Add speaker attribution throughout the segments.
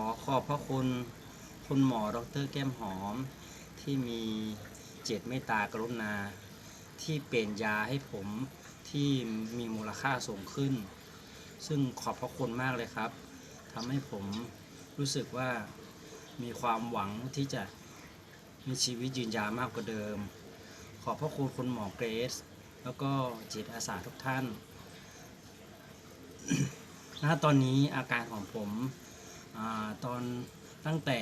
Speaker 1: อขอบพระคุณ คุณหมอดรแก้มหอม ที่มีเจตเมตตากรุณา ที่เปลี่ยนยาให้ผมที่มีมูลค่าสูงขึ้น ซึ่งขอบพระคุณมากเลยครับทำให้ผมรู้สึกว่ามีความหวังที่จะมีชีวิตยืนยาวมากกว่าเดิม ขอบพระคุณคุณหมอเกรซแล้วก็จิตอาสาทุกท่านณตอนนี้อาการของผม อตอนตั้งแต่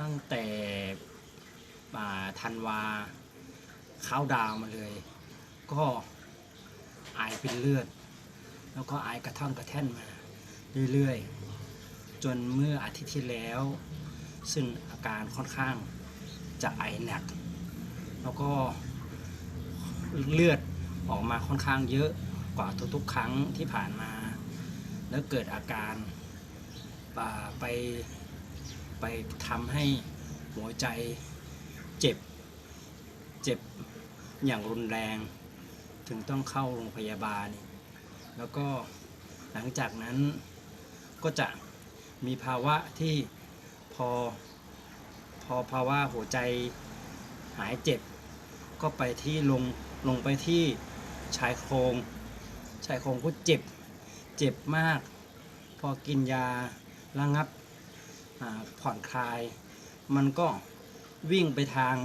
Speaker 1: ตั้งแต่อ่าธันวาเข้าดาวมาเลย ก็ไอเป็นเลือด แล้วก็ไอกระท่อนกระแท่นมาเรื่อยๆ จนเมื่ออาทิตย์ที่แล้ว ซึ่งอาการค่อนข้างจะไอหนัก แล้วก็เลือดออกมาค่อนข้างเยอะกว่าทุกๆ ครั้งที่ผ่านมา แล้วเกิดอาการไปไปทำให้หัวใจเจ็บ เจ็บอย่างรุนแรง ถึงต้องเข้าโรงพยาบาล แล้วก็หลังจากนั้นก็จะมีภาวะที่พอพอภาวะหัวใจหายเจ็บ ก็ไปที่ลงลงไปที่ชายโครงชายโครงก็เจ็บ เจ็บมาก พอกินยาระงับผ่อนคลาย มันก็วิ่งไปทาง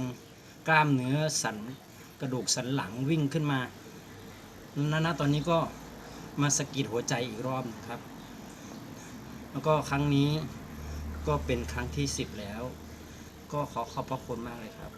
Speaker 1: กล้ามเนื้อสันกระดูกสันหลังวิ่งขึ้นมาณณตอนนี้ก็มาสกิดหัวใจอีกรอบนึงครับ แล้วก็ครั้งนี้ก็เป็นครั้งที่ 10 แล้ว ก็ขอขอบพระคุณมากเลยครับ